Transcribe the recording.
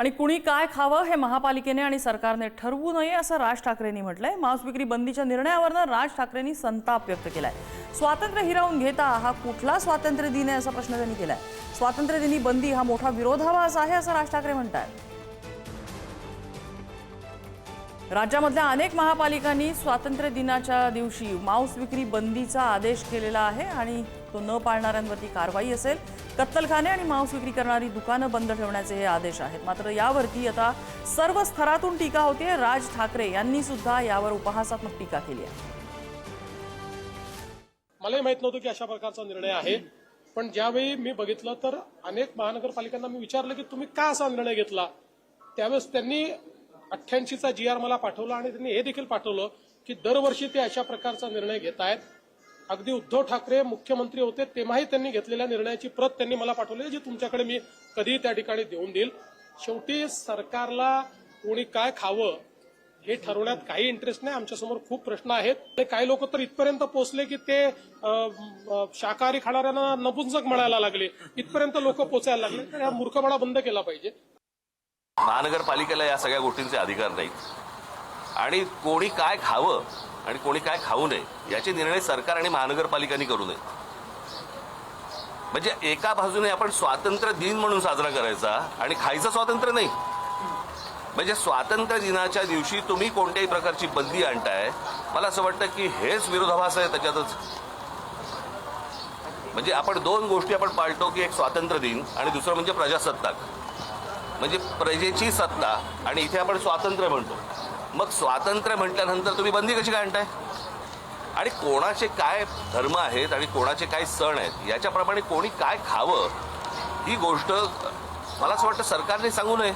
आणि कुणी काय खावं हे महापालिकेने आणि सरकारने ठरवू नये असं राज ठाकरेंनी म्हटलंय. मांस विक्री बंदीच्या निर्णयावरनं राज ठाकरेंनी संताप व्यक्त केलाय. स्वातंत्र्य हिरावून घेता हा कुठला स्वातंत्र्य दिन आहे असा प्रश्न त्यांनी केलाय. स्वातंत्र्य दिनी बंदी हा मोठा विरोधाभास आहे असं राज ठाकरे म्हणतात राज्यामधल्या अनेक महापालिकांनी स्वातंत्र्य दिनाच्या दिवशी मांस विक्री बंदीचा आदेश केलेला आहे आणि तो न पाळणाऱ्यांवरती कारवाई असेल. कत्तलखाने आणि मांस विक्री करणारी दुकानं बंद ठेवण्याचे हे आदेश आहेत. मात्र यावरती आता सर्व स्तरातून टीका होते. राज ठाकरे यांनी सुद्धा यावर उपहासात्मक टीका केली आहे. मलाही माहीत नव्हतं की अशा प्रकारचा निर्णय आहे. पण ज्यावेळी मी बघितलं तर अनेक महानगरपालिकांना मी विचारलं की तुम्ही का असा निर्णय घेतला? त्यावेळेस त्यांनी अठ्ठ्याऐंशीचा जी आर मला पाठवला आणि त्यांनी हे देखील पाठवलं की दरवर्षी ते अशा प्रकारचा निर्णय घेत आहेत. अगदी उद्धव ठाकरे मुख्यमंत्री होते तेव्हाही त्यांनी घेतलेल्या निर्णयाची प्रत त्यांनी मला पाठवली जी तुमच्याकडे मी कधीही त्या ठिकाणी देऊन देईल. शेवटी सरकारला कोणी काय खावं हे ठरवण्यात काही इंटरेस्ट नाही. आमच्यासमोर खूप प्रश्न आहेत. काही लोक तर इथपर्यंत पोहोचले की ते शाकाहारी खाणाऱ्यांना नपुंसक म्हणायला लागले. इथपर्यंत लोक पोचायला लागले. तर हा मूर्खपणा बंद केला पाहिजे. महानगरपालिकेला या सगळ्या गोष्टींचे अधिकार नाहीत. आणि कोणी काय खावं आणि कोणी काय खाऊ नये याचे निर्णय सरकार आणि महानगरपालिकांनी करू नये म्हणजे एका बाजूने आपण स्वातंत्र्य दिन म्हणून साजरा करायचा आणि खायचं स्वातंत्र्य नाही. म्हणजे स्वातंत्र्य दिनाच्या दिवशी तुम्ही कोणत्याही प्रकारची बंदी आणताय मला असं वाटतं की हेच विरोधाभास आहे त्याच्यातच. म्हणजे आपण दोन गोष्टी आपण पाळतो की एक स्वातंत्र्य दिन आणि दुसरं म्हणजे प्रजासत्ताक. म्हणजे प्रजेची सत्ता आणि इथे आपण स्वातंत्र्य म्हणतो. मग स्वातंत्र्य म्हटल्यानंतर तुम्ही बंदी कशी काय आणताय? आणि कोणाचे काय धर्म आहेत आणि कोणाचे काय सण आहेत याच्याप्रमाणे कोणी काय खावं ही गोष्ट मला असं वाटतं सरकारने सांगू नये.